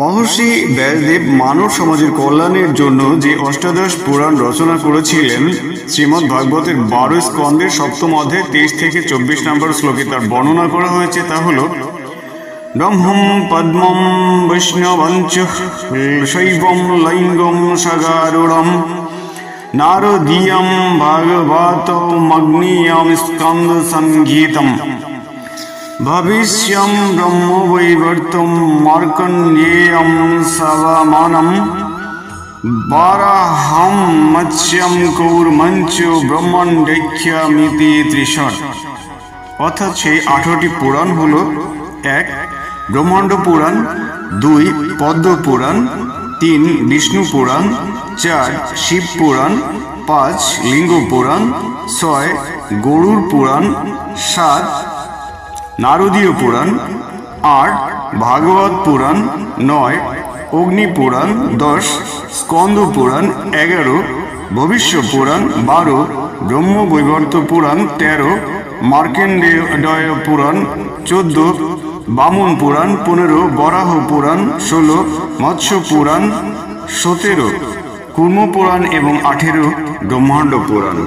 মহর্ষি ব্যাসদেব মানব সমাজের কল্যাণের জন্য যে অষ্টাদশ পুরাণ রচনা করেছিলেন, শ্রীমদ্ ভাগবতের বারো স্কন্ধের সপ্তম অধ্যায়, তেইশ থেকে চব্বিশ নম্বর শ্লোকে তার বর্ণনা করা হয়েছে, তা হল, ব্রহ্মম পদ্মম বৈষ্ণবঞ্চ, শৈবম লৈঙ্গম সাগারুড়ম নারদীয়ম ভাগবত মগ্নীয়ম স্কন্দ সংগীতম। भविष्यं ब्रह्मवैवर्तं मार्कण्डेयं सवमानं वाराहं मत्स्यं কৌর্মঞ্চ ব্রহ্মাণ্ডৈখ্যমিতি ত্রিষট অর্থাৎ সেই আঠারোটি পুরাণ হল এক ব্রহ্মাণ্ড পুরাণ দুই পদ্ম পুরাণ তিন বিষ্ণু পুরাণ চার শিব পুরাণ পাঁচ লিঙ্গ পুরাণ ছয় গরুর পুরাণ সাত নারদীয় পুরাণ, আট, ভাগবত পুরাণ, নয়, অগ্নি পুরাণ, দশ, স্কন্দ পুরাণ, এগারো, ভবিষ্য পুরাণ, বারো ব্রহ্মবৈবর্ত পুরাণ, তেরো, মার্কেন্ডেয় পুরাণ, চোদ্দ, বামন পুরাণ, পনেরো, বরাহ পুরাণ, ষোলো, মৎস্য পুরাণ, সতেরো, কুর্ম পুরাণ এবং আঠেরো ব্রহ্মাণ্ড পুরাণ।